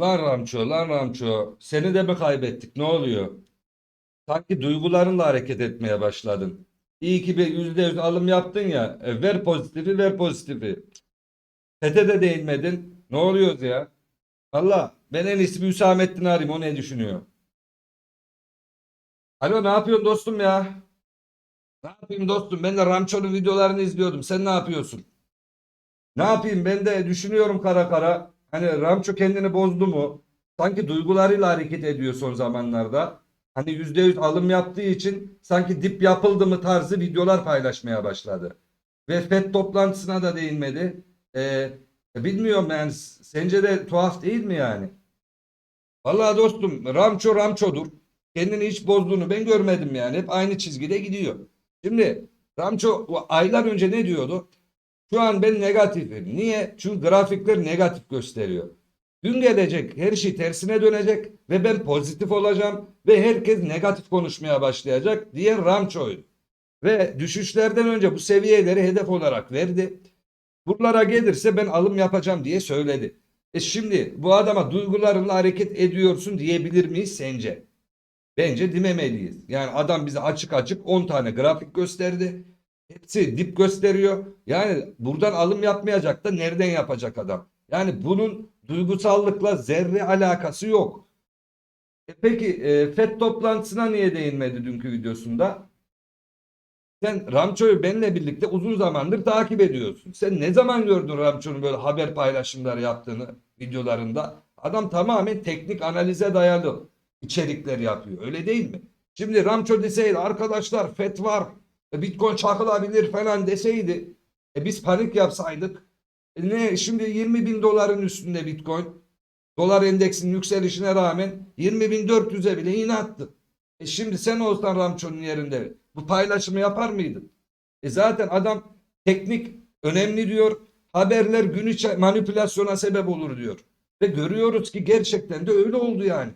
Lan Ramço, lan Ramço. Seni de mi kaybettik? Ne oluyor? Sanki duygularınla hareket etmeye başladın. İyi ki bir yüzde yüz alım yaptın ya. E, ver pozitifi, ver pozitifi. Fete de değinmedin. Ne oluyoruz ya? Valla ben en iyisi bir Hüsamettin'i arayayım. O ne düşünüyor? Alo ne yapıyorsun dostum ya? Ne yapayım dostum? Ben de Ramço'nun videolarını izliyordum. Sen ne yapıyorsun? Ne yapayım? Ben de düşünüyorum kara kara. Hani Ramço kendini bozdu mu? Sanki duygularıyla hareket ediyor son zamanlarda. Hani %100 alım yaptığı için sanki dip yapıldı mı tarzı videolar paylaşmaya başladı. Ve FED toplantısına da değinmedi. Ee, bilmiyorum yani sence de tuhaf değil mi yani? Vallahi dostum Ramço Ramço'dur. Kendini hiç bozduğunu ben görmedim yani. Hep aynı çizgide gidiyor. Şimdi Ramço aylar önce ne diyordu? Şu an ben negatifim. Niye? Çünkü grafikler negatif gösteriyor. Gün gelecek her şey tersine dönecek ve ben pozitif olacağım ve herkes negatif konuşmaya başlayacak diye Ramço'ydu. Ve düşüşlerden önce bu seviyeleri hedef olarak verdi. Buralara gelirse ben alım yapacağım diye söyledi. E şimdi bu adama duygularınla hareket ediyorsun diyebilir miyiz sence? Bence dememeliyiz. Yani adam bize açık açık 10 tane grafik gösterdi. Hepsi dip gösteriyor. Yani buradan alım yapmayacak da nereden yapacak adam? Yani bunun duygusallıkla zerre alakası yok. E peki e, FED toplantısına niye değinmedi dünkü videosunda? Sen Ramço'yu benimle birlikte uzun zamandır takip ediyorsun. Sen ne zaman gördün Ramço'nun böyle haber paylaşımları yaptığını videolarında? Adam tamamen teknik analize dayalı içerikler yapıyor. Öyle değil mi? Şimdi Ramço deseydi arkadaşlar FED var. E, Bitcoin çakılabilir falan deseydi. E biz panik yapsaydık. E ne şimdi 20 bin doların üstünde Bitcoin. Dolar endeksinin yükselişine rağmen 20.400'e bile yine attı. E şimdi sen olsan Ramço'nun yerinde bu paylaşımı yapar mıydın? E zaten adam teknik önemli diyor. Haberler gün manipülasyona sebep olur diyor. Ve görüyoruz ki gerçekten de öyle oldu yani.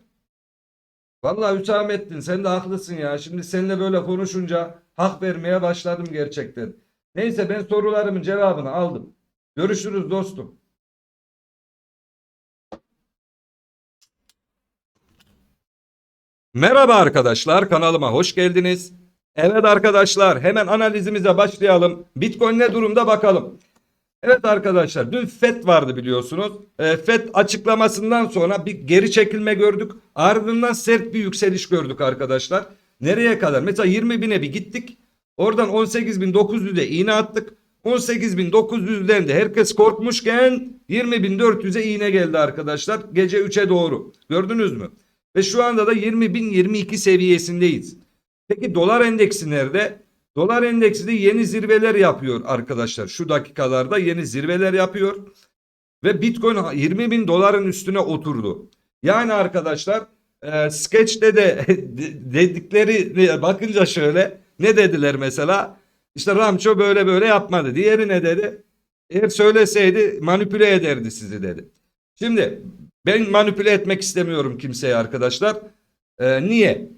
Vallahi Hüsamettin sen de haklısın ya. Şimdi seninle böyle konuşunca hak vermeye başladım gerçekten. Neyse ben sorularımın cevabını aldım. Görüşürüz dostum. Merhaba arkadaşlar kanalıma hoş geldiniz. Evet arkadaşlar hemen analizimize başlayalım. Bitcoin ne durumda bakalım. Evet arkadaşlar dün FED vardı biliyorsunuz. E, FED açıklamasından sonra bir geri çekilme gördük. Ardından sert bir yükseliş gördük arkadaşlar. Nereye kadar? Mesela 20 bine bir gittik. Oradan 18.900'e iğne attık. 18.900'den de herkes korkmuşken 20.400'e iğne geldi arkadaşlar. Gece 3'e doğru. Gördünüz mü? Ve şu anda da 20.022 seviyesindeyiz. Peki dolar endeksi nerede? Dolar endeksi de yeni zirveler yapıyor arkadaşlar. Şu dakikalarda yeni zirveler yapıyor. Ve Bitcoin 20 bin doların üstüne oturdu. Yani arkadaşlar e, Sketch'te de dedikleri bakınca şöyle ne dediler mesela? İşte Ramço böyle böyle yapmadı. Diğeri ne dedi? Eğer söyleseydi manipüle ederdi sizi dedi. Şimdi ben manipüle etmek istemiyorum kimseye arkadaşlar. E, niye?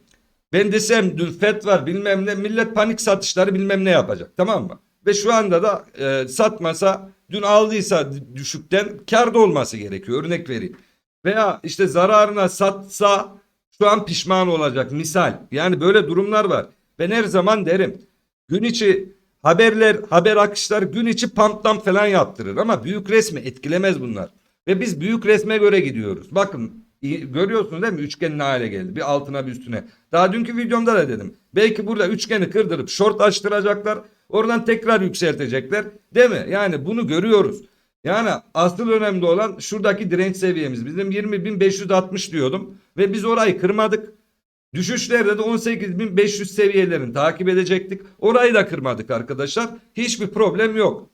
Ben desem dün FED var bilmem ne millet panik satışları bilmem ne yapacak tamam mı? Ve şu anda da e, satmasa dün aldıysa düşükten karda olması gerekiyor örnek vereyim. Veya işte zararına satsa şu an pişman olacak misal. Yani böyle durumlar var. Ben her zaman derim gün içi haberler haber akışları gün içi pamplam falan yaptırır ama büyük resmi etkilemez bunlar. Ve biz büyük resme göre gidiyoruz. Bakın Görüyorsunuz değil mi? Üçgen ne hale geldi? Bir altına bir üstüne. Daha dünkü videomda da dedim. Belki burada üçgeni kırdırıp short açtıracaklar. Oradan tekrar yükseltecekler. Değil mi? Yani bunu görüyoruz. Yani asıl önemli olan şuradaki direnç seviyemiz. Bizim 20.560 diyordum. Ve biz orayı kırmadık. Düşüşlerde de 18.500 seviyelerini takip edecektik. Orayı da kırmadık arkadaşlar. Hiçbir problem yok.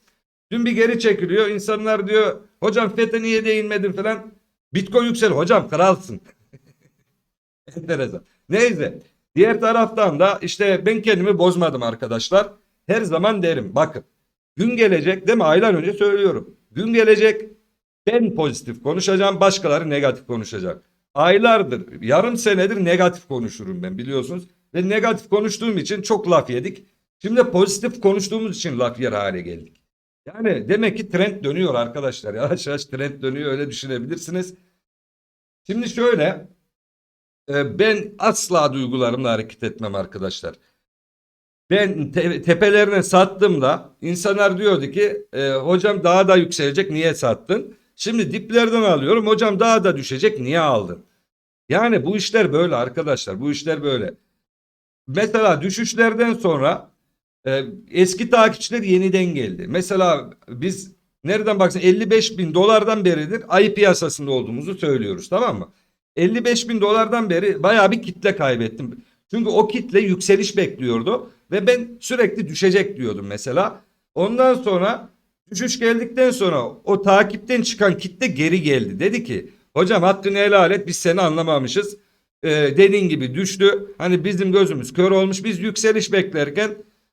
Dün bir geri çekiliyor. İnsanlar diyor hocam FET'e niye değinmedin falan. Bitcoin yüksel hocam kralsın. Enteresan. Neyse. Diğer taraftan da işte ben kendimi bozmadım arkadaşlar. Her zaman derim bakın. Gün gelecek değil mi? Aylar önce söylüyorum. Gün gelecek ben pozitif konuşacağım başkaları negatif konuşacak. Aylardır yarım senedir negatif konuşurum ben biliyorsunuz. Ve negatif konuştuğum için çok laf yedik. Şimdi pozitif konuştuğumuz için laf yer hale geldik. Yani demek ki trend dönüyor arkadaşlar. Yavaş yavaş trend dönüyor öyle düşünebilirsiniz. Şimdi şöyle e, ben asla duygularımla hareket etmem arkadaşlar. Ben te- tepelerine sattığımda insanlar diyordu ki e, hocam daha da yükselecek niye sattın? Şimdi diplerden alıyorum hocam daha da düşecek niye aldın? Yani bu işler böyle arkadaşlar bu işler böyle. Mesela düşüşlerden sonra e, eski takipçiler yeniden geldi. Mesela biz nereden baksan 55 bin dolardan beridir ayı piyasasında olduğumuzu söylüyoruz tamam mı? 55 bin dolardan beri bayağı bir kitle kaybettim. Çünkü o kitle yükseliş bekliyordu ve ben sürekli düşecek diyordum mesela. Ondan sonra düşüş geldikten sonra o takipten çıkan kitle geri geldi. Dedi ki hocam hakkını helal et biz seni anlamamışız. Ee, dediğin gibi düştü. Hani bizim gözümüz kör olmuş biz yükseliş beklerken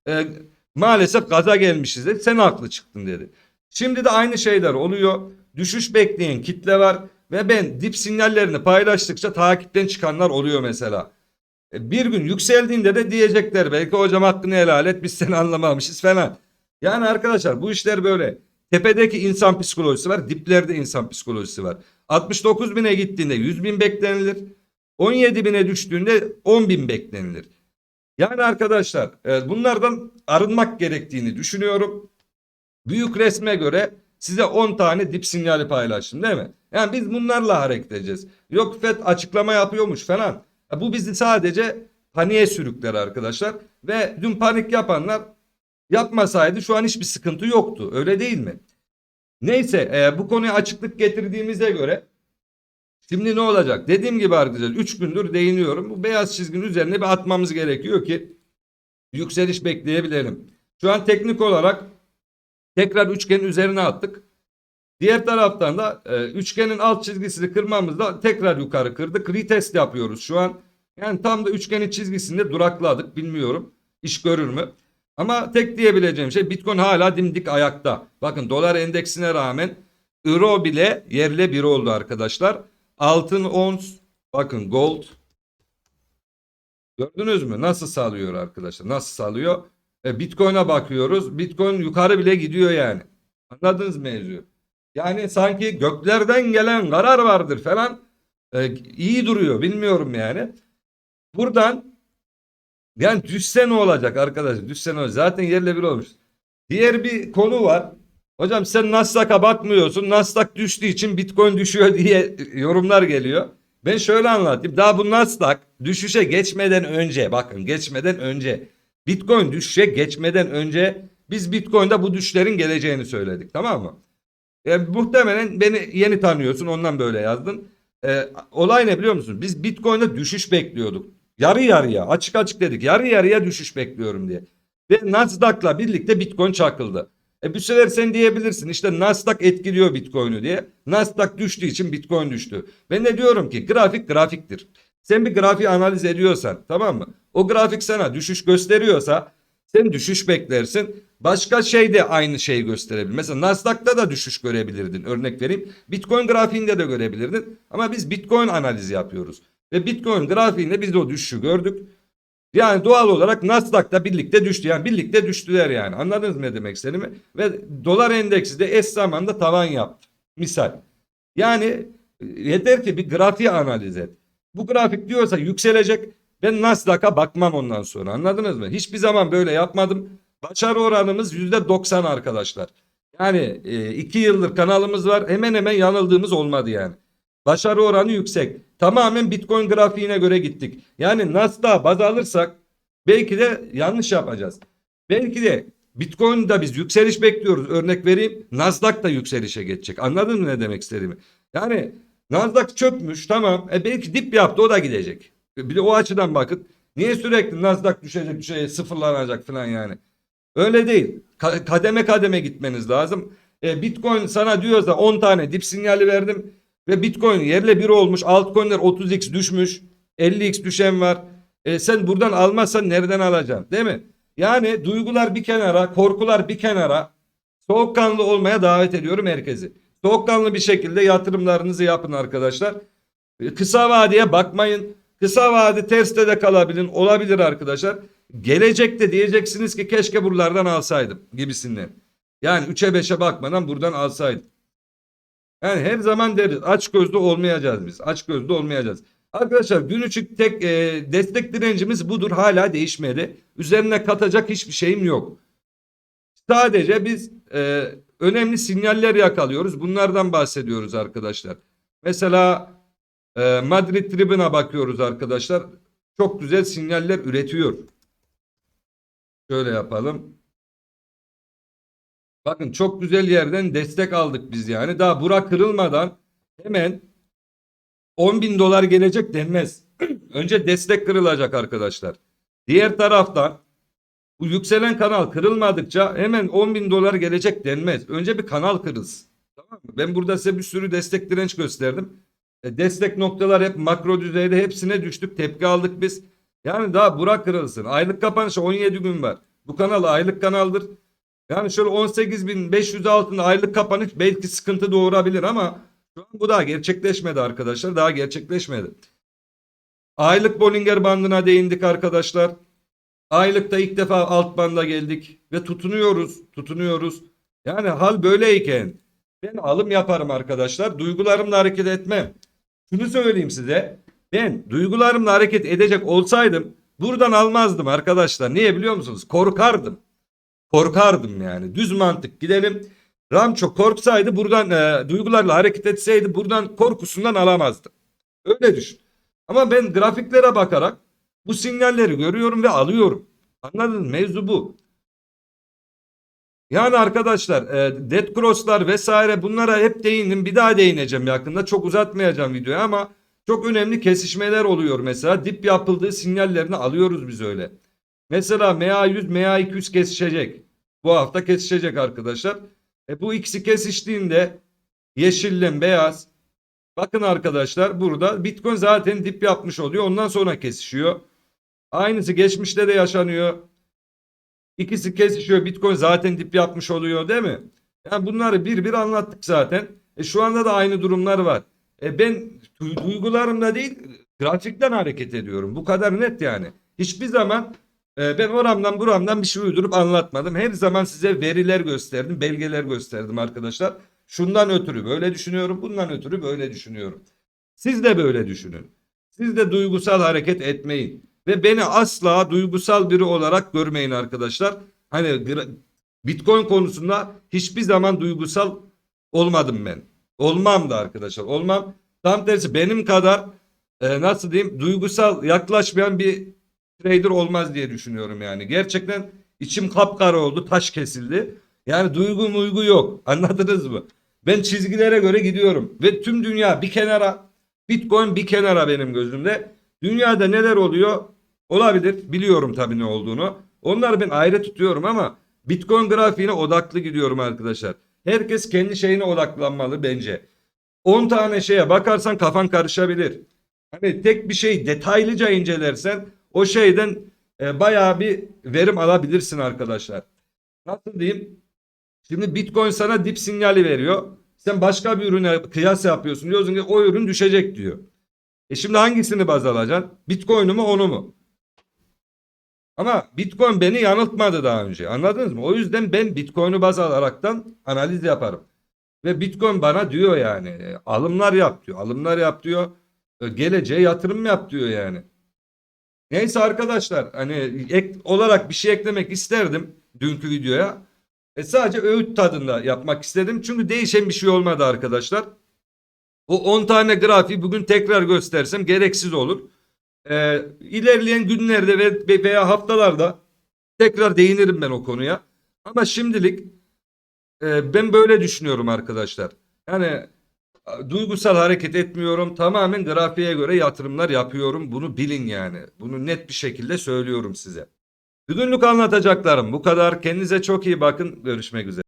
e, maalesef gaza gelmişiz dedi. Sen haklı çıktın dedi. Şimdi de aynı şeyler oluyor. Düşüş bekleyen kitle var ve ben dip sinyallerini paylaştıkça takipten çıkanlar oluyor mesela. E, Bir gün yükseldiğinde de diyecekler belki hocam hakkını helal et biz seni anlamamışız falan. Yani arkadaşlar bu işler böyle. Tepedeki insan psikolojisi var, diplerde insan psikolojisi var. 69 bine gittiğinde 100 bin beklenilir. 17 bine düştüğünde 10 bin beklenilir. Yani arkadaşlar e, bunlardan arınmak gerektiğini düşünüyorum. Büyük resme göre size 10 tane dip sinyali paylaştım değil mi? Yani biz bunlarla hareket edeceğiz. Yok FED açıklama yapıyormuş falan. Bu bizi sadece paniğe sürükler arkadaşlar. Ve dün panik yapanlar yapmasaydı şu an hiçbir sıkıntı yoktu. Öyle değil mi? Neyse e, bu konuya açıklık getirdiğimize göre şimdi ne olacak? Dediğim gibi arkadaşlar 3 gündür değiniyorum. Bu beyaz çizginin üzerine bir atmamız gerekiyor ki yükseliş bekleyebilelim. Şu an teknik olarak tekrar üçgenin üzerine attık. Diğer taraftan da e, üçgenin alt çizgisini kırmamızda tekrar yukarı kırdık. Retest yapıyoruz şu an. Yani tam da üçgenin çizgisinde durakladık. Bilmiyorum. İş görür mü? Ama tek diyebileceğim şey Bitcoin hala dimdik ayakta. Bakın dolar endeksine rağmen euro bile yerle bir oldu arkadaşlar. Altın ons bakın gold gördünüz mü nasıl salıyor arkadaşlar nasıl salıyor. E, Bitcoin'e bakıyoruz Bitcoin yukarı bile gidiyor yani. Anladınız mevzuyu? Yani sanki göklerden gelen karar vardır falan. E, iyi duruyor bilmiyorum yani. Buradan yani düşse ne olacak arkadaşlar? Düşse ne olacak? Zaten yerle bir olmuş. Diğer bir konu var. Hocam sen Nasdaq'a bakmıyorsun. Nasdaq düştüğü için Bitcoin düşüyor diye yorumlar geliyor. Ben şöyle anlatayım. Daha bu Nasdaq düşüşe geçmeden önce bakın geçmeden önce Bitcoin düşüşe geçmeden önce biz Bitcoin'de bu düşlerin geleceğini söyledik tamam mı? E, muhtemelen beni yeni tanıyorsun ondan böyle yazdın. E, olay ne biliyor musun? Biz Bitcoin'de düşüş bekliyorduk. Yarı yarıya açık açık dedik. Yarı yarıya düşüş bekliyorum diye. Ve Nasdaq'la birlikte Bitcoin çakıldı. E bu sefer sen diyebilirsin işte Nasdaq etkiliyor Bitcoin'i diye. Nasdaq düştüğü için Bitcoin düştü. Ben de diyorum ki grafik grafiktir. Sen bir grafiği analiz ediyorsan tamam mı? O grafik sana düşüş gösteriyorsa sen düşüş beklersin. Başka şey de aynı şeyi gösterebilir. Mesela Nasdaq'ta da düşüş görebilirdin. Örnek vereyim. Bitcoin grafiğinde de görebilirdin. Ama biz Bitcoin analizi yapıyoruz. Ve Bitcoin grafiğinde biz de o düşüşü gördük. Yani doğal olarak Nasdaq'ta birlikte düştü. Yani birlikte düştüler yani. Anladınız mı ne demek istediğimi? Ve dolar endeksi de eş zamanda tavan yaptı. Misal. Yani e, yeter ki bir grafiği analiz et. Bu grafik diyorsa yükselecek. Ben Nasdaq'a bakmam ondan sonra. Anladınız mı? Hiçbir zaman böyle yapmadım. Başarı oranımız %90 arkadaşlar. Yani e, iki yıldır kanalımız var. Hemen hemen yanıldığımız olmadı yani. Başarı oranı yüksek. Tamamen Bitcoin grafiğine göre gittik. Yani Nasdaq baz alırsak belki de yanlış yapacağız. Belki de Bitcoin'da biz yükseliş bekliyoruz. Örnek vereyim. Nasdaq da yükselişe geçecek. Anladın mı ne demek istediğimi? Yani Nasdaq çökmüş tamam. E belki dip yaptı o da gidecek. Bir de o açıdan bakın. Niye sürekli Nasdaq düşecek düşecek sıfırlanacak falan yani. Öyle değil. Ka- kademe kademe gitmeniz lazım. E, Bitcoin sana diyorsa 10 tane dip sinyali verdim. Ve Bitcoin yerle bir olmuş. Altcoin'ler 30x düşmüş. 50x düşen var. E, sen buradan almazsan nereden alacaksın? Değil mi? Yani duygular bir kenara, korkular bir kenara. Soğukkanlı olmaya davet ediyorum herkesi. Soğukkanlı bir şekilde yatırımlarınızı yapın arkadaşlar. E, Kısa vadeye bakmayın. Kısa vade terste de kalabilin. Olabilir arkadaşlar. Gelecekte diyeceksiniz ki keşke buralardan alsaydım gibisinden. Yani 3'e 5'e bakmadan buradan alsaydım. Yani her zaman deriz aç gözlü olmayacağız biz. Aç gözlü olmayacağız. Arkadaşlar gün içi tek e, destek direncimiz budur. Hala değişmedi. Üzerine katacak hiçbir şeyim yok. Sadece biz e, önemli sinyaller yakalıyoruz. Bunlardan bahsediyoruz arkadaşlar. Mesela e, Madrid Tribüne bakıyoruz arkadaşlar. Çok güzel sinyaller üretiyor. Şöyle yapalım. Bakın çok güzel yerden destek aldık biz yani. Daha bura kırılmadan hemen 10 bin dolar gelecek denmez. Önce destek kırılacak arkadaşlar. Diğer taraftan bu yükselen kanal kırılmadıkça hemen 10 bin dolar gelecek denmez. Önce bir kanal kırılsın. Tamam mı? Ben burada size bir sürü destek direnç gösterdim. E, destek noktalar hep makro düzeyde hepsine düştük. Tepki aldık biz. Yani daha bura kırılsın. Aylık kapanışa 17 gün var. Bu kanal aylık kanaldır. Yani şöyle 18.500 altında aylık kapanış belki sıkıntı doğurabilir ama şu an bu daha gerçekleşmedi arkadaşlar. Daha gerçekleşmedi. Aylık Bollinger bandına değindik arkadaşlar. Aylıkta ilk defa alt banda geldik ve tutunuyoruz, tutunuyoruz. Yani hal böyleyken ben alım yaparım arkadaşlar. Duygularımla hareket etmem. Şunu söyleyeyim size. Ben duygularımla hareket edecek olsaydım buradan almazdım arkadaşlar. Niye biliyor musunuz? Korkardım. Korkardım yani. Düz mantık gidelim. Ramço korksaydı buradan e, duygularla hareket etseydi buradan korkusundan alamazdı. Öyle düşün. Ama ben grafiklere bakarak bu sinyalleri görüyorum ve alıyorum. Anladın mı? Mevzu bu. Yani arkadaşlar e, Dead Cross'lar vesaire bunlara hep değindim. Bir daha değineceğim yakında. Çok uzatmayacağım videoyu ama çok önemli kesişmeler oluyor mesela. Dip yapıldığı sinyallerini alıyoruz biz öyle. Mesela MA100 MA200 kesişecek. Bu hafta kesişecek arkadaşlar. E, bu ikisi kesiştiğinde yeşille beyaz. Bakın arkadaşlar burada Bitcoin zaten dip yapmış oluyor. Ondan sonra kesişiyor. Aynısı geçmişte de yaşanıyor. İkisi kesişiyor. Bitcoin zaten dip yapmış oluyor değil mi? Yani bunları bir bir anlattık zaten. E şu anda da aynı durumlar var. E ben du- duygularımla değil grafikten hareket ediyorum. Bu kadar net yani. Hiçbir zaman e, ben oramdan buramdan bir şey uydurup anlatmadım. Her zaman size veriler gösterdim, belgeler gösterdim arkadaşlar. Şundan ötürü böyle düşünüyorum, bundan ötürü böyle düşünüyorum. Siz de böyle düşünün. Siz de duygusal hareket etmeyin. Ve beni asla duygusal biri olarak görmeyin arkadaşlar. Hani Bitcoin konusunda hiçbir zaman duygusal olmadım ben. Olmam da arkadaşlar. Olmam. Tam tersi benim kadar e, nasıl diyeyim duygusal yaklaşmayan bir trader olmaz diye düşünüyorum yani. Gerçekten içim kapkara oldu, taş kesildi. Yani duygu muygu yok. Anladınız mı? Ben çizgilere göre gidiyorum ve tüm dünya bir kenara, Bitcoin bir kenara benim gözümde. Dünyada neler oluyor? Olabilir. Biliyorum tabii ne olduğunu. Onları ben ayrı tutuyorum ama Bitcoin grafiğine odaklı gidiyorum arkadaşlar. Herkes kendi şeyine odaklanmalı bence. 10 tane şeye bakarsan kafan karışabilir. Hani tek bir şey detaylıca incelersen o şeyden e, bayağı bir verim alabilirsin arkadaşlar. Nasıl diyeyim? Şimdi Bitcoin sana dip sinyali veriyor. Sen başka bir ürüne kıyas yapıyorsun. Diyorsun ki o ürün düşecek diyor. E şimdi hangisini baz alacaksın? Bitcoin'u mu onu mu? Ama Bitcoin beni yanıltmadı daha önce. Anladınız mı? O yüzden ben Bitcoin'u baz alaraktan analiz yaparım. Ve Bitcoin bana diyor yani e, alımlar yap diyor. Alımlar yap diyor. E, Geleceğe yatırım yap diyor yani. Neyse arkadaşlar hani ek olarak bir şey eklemek isterdim dünkü videoya. E sadece öğüt tadında yapmak istedim. Çünkü değişen bir şey olmadı arkadaşlar. O 10 tane grafiği bugün tekrar göstersem gereksiz olur. E, ilerleyen günlerde ve veya haftalarda tekrar değinirim ben o konuya. Ama şimdilik e, ben böyle düşünüyorum arkadaşlar. Yani duygusal hareket etmiyorum. Tamamen grafiğe göre yatırımlar yapıyorum. Bunu bilin yani. Bunu net bir şekilde söylüyorum size. Bugünlük anlatacaklarım bu kadar. Kendinize çok iyi bakın. Görüşmek üzere.